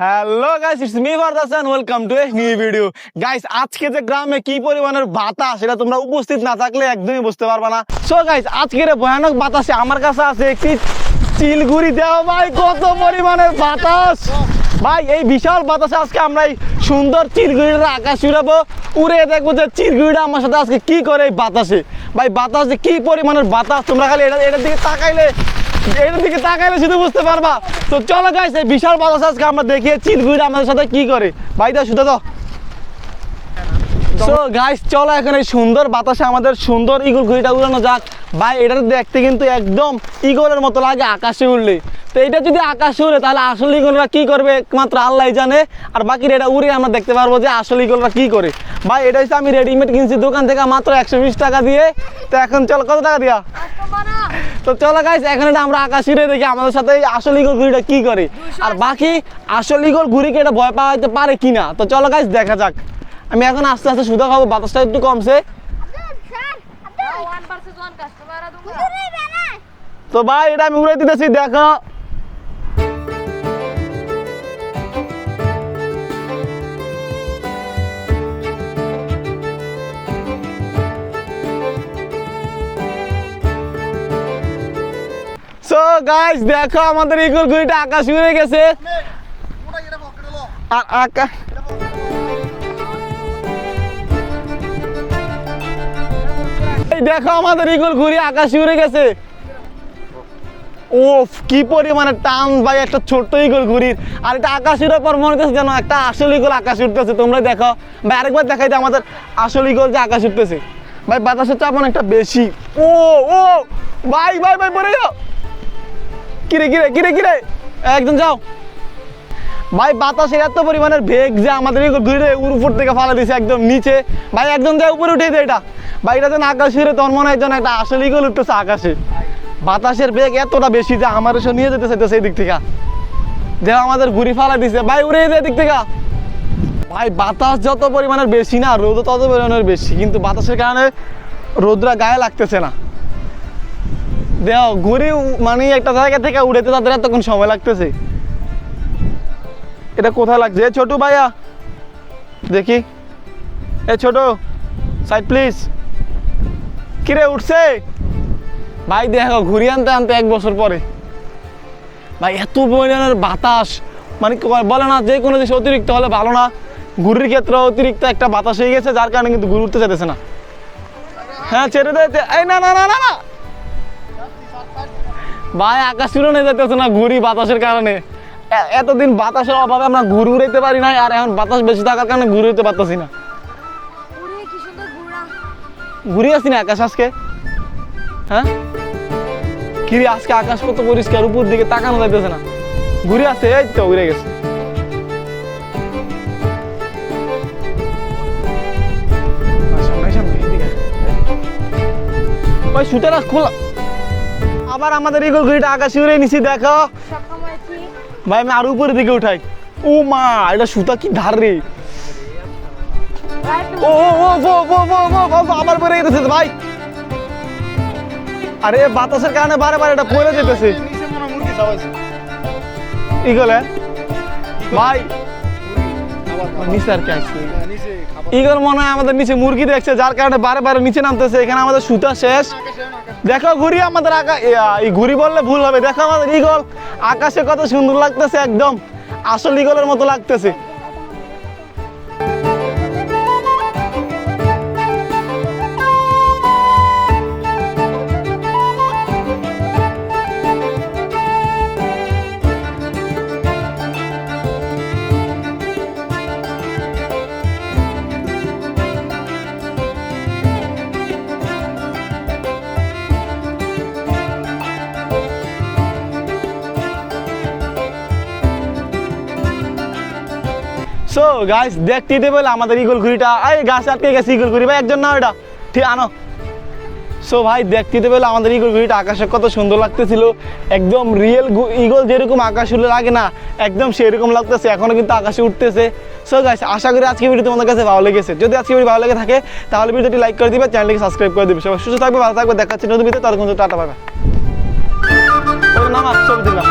Hello guys it's me ফারদাসান welcome to a new video guys আজকে যে গ্রামে কি পরিমাণের বাতাস, সেটা তোমরা উপস্থিত না থাকলে একদমই বুঝতে পারবে না। সো গাইস আজকের ভয়ানক বাতাসে আমার কাছে আছে একটি চিলগুড়ি। দেওয়া ভাই, কত পরিমাণের বাতাস! ভাই, এই বিশাল বাতাসে আজকে আমরা এই সুন্দর চিলগুড়িটা আকাশ উড়াবো। উড়ে দেখব যে চিলগুড়িটা আমার সাথে আজকে কি করে এই বাতাসে। ভাই, বাতাসে কি পরিমাণের বাতাস? তোমরা খালি এটা এটার দিকে তাকাইলে এটার দিকে তাকাইলে শুধু বুঝতে পারবা। তো চলো বিশাল বাতাস আজকে আমরা দেখিয়ে চিলগুড়ি আমাদের সাথে কি করে? ভাইটা শুধু তো। গাইস চলো এখন এই সুন্দর বাতাসে আমাদের সুন্দর ইগল ঘুড়িটা উড়ানো যাক। ভাই, এটা দেখতে কিন্তু একদম ইগলের মতো লাগে আকাশে উড়লে। তো এটা যদি আকাশে উড়ে, তাহলে আসল ইগলরা কি করবে? একমাত্র আল্লাহ জানে। আর বাকি এটা উড়ে আমরা দেখতে পারব যে আসল ইগলরা কি করে। ভাই, এটা হচ্ছে আমি রেডিমেড কিনছি, দোকান থেকে মাত্র একশো বিশ টাকা দিয়ে। তো এখন চলো, কত টাকা দিয়া? তো চলো গাইস এখানে আমরা আকাশিরে দেখি আমাদের সাথে আসল ইগল ঘুড়িটা কি করে। আর বাকি আসল ইগল ঘুড়িকে এটা ভয় পাওয়া যেতে পারে কি না তো চলো গাইস দেখা যাক। আমি এখন আস্তে আস্তে সুদা খাব বাতাসটা একটু কমছে। তো ভাই এটা আমি উড়াই দিতেছি দেখো। গাইস দেখো আমাদের ইগল ঘুড়িটা আকাশ উড়ে গেছে। আর আকাশ দেখো আমাদের ইগল আকাশে উড়ে গেছে। ওফ কি টান ভাই, একটা ছোট্ট ইগল ঘুরির আর এটা আকাশ উড়ার পর মনে হচ্ছে যেন একটা আসল ইগল আকাশ উঠতেছে তোমরা দেখো। ভাই, আরেকবার দেখাই যে আমাদের আসল ইগল যে আকাশ উঠতেছে ভাই, বাতাসের চাপ অনেকটা বেশি। ও ও, ভাই ভাই ভাই, পড়ে যাও। কিরে কিরে কিরে কিরে? যাও। ভাই, বাতাসের এত পরিমাণের যে আমাদের ঘুরে উপর থেকে ফালা দিছে একদম নিচে। ভাই যায় উপরে উঠে এটা। ভাই, এটা যেন আকাশে তখন মনে একটা আসলে ইগল উঠতেছে আকাশে। বাতাসের বেগ এতটা বেশি যে আমার এসে নিয়ে যেতে চাইতেছে এই দিক থেকে। যে আমাদের ঘুরি ফালা দিছে। ভাই, উড়ে যায় দিক থেকে। ভাই, বাতাস যত পরিমাণের বেশি না, রোদ তত পরিমাণের বেশি। কিন্তু বাতাসের কারণে রোদরা গায়ে লাগতেছে না। দেও, ঘুরি মানে একটা জায়গা থেকে উড়েতে তাদের এতক্ষণ সময় লাগতেছে। এটা কোথায় লাগছে? ছোটু ভাইয়া, দেখি। এ ছোট সাইড প্লিজ কিরে, উঠছে? ভাই, দেখো, ঘুরি আনতে আনতে এক বছর পরে। ভাই, এত পরিমাণের বাতাস। মানে বলে- না, যে কোনো জিনিস অতিরিক্ত হলে ভালো না। ঘুরির ক্ষেত্রে অতিরিক্ত একটা বাতাস হয়ে গেছে, যার কারণে কিন্তু ঘুরি উঠতে চাইতেছে না। হ্যাঁ ছেড়ে দিয়েছে এই না না না না না। ভাই আকাশ উড়ানো যেতেছে না ঘুরি বাতাসের কারণে। এতদিন বাতাসের অভাবে আমরা ঘুরে উড়াইতে পারি না আর এখন বাতাস বেশি থাকার কারণে ঘুরে উঠতে পারতেছি না। ঘুরে আসি না আকাশ আজকে? হ্যাঁ? কিরে আজকে আকাশ কত পরিষ্কার উপর দিকে তাকানো যাইতেছে না। ঘুরে আসে এই তো ঘুরে গেছে। ওই সুতরাং খোলা আবার আমাদের ইগল ঘুড়িটা আকাশে উড়ে নিছি দেখো। ভাই আমি আর উপরের দিকে উঠাই। ও মা এটা সুতা কি ধার রে? ও ও ও ও ও আমার পরে গেছে ভাই। আরে বাতাসের কারণে বারে বারে এটা পড়ে যেতেছে। ইগলে ভাই নিচে ইগল মনে হয় আমাদের নিচে মুরগি দেখছে, যার কারণে বারে বারে নিচে নামতেছে, এখানে আমাদের সুতা শেষ। দেখো ঘুরি আমাদের আকা ঘুরি বললে ভুল হবে। দেখো আমাদের ইগল আকাশে কত সুন্দর লাগতেছে একদম। আসল ইগলের মতো লাগতেছে। সো গাইস দেখতে দিতে বলে আমাদের ইগল ঘুড়িটা। এই গাছ আটকে গেছে ইগল ঘুড়ি। ভাই, একজন না ওটা ঠিক আনো। সো ভাই দেখতে দিতে বলে আমাদের ইগল ঘুড়িটা আকাশে কত সুন্দর লাগতেছিল। একদম রিয়েল ইগল যেরকম আকাশ উড়লে লাগে না, একদম সেরকম লাগতেছে। এখনও কিন্তু আকাশে উঠতেছে। সো গাইস আশা করি আজকে ভিডিও তোমাদের কাছে ভালো লেগেছে। যদি আজকে ভিডিও ভালো লেগে থাকে, তাহলে ভিডিওটি লাইক করে দিবে চ্যানেলকে সাবস্ক্রাইব করে দিবে। সবাই সুস্থ থাকবে, ভালো থাকবে, দেখাচ্ছি নতুন ভিডিও তার কিন্তু টাটা পাবে নাম দিলাম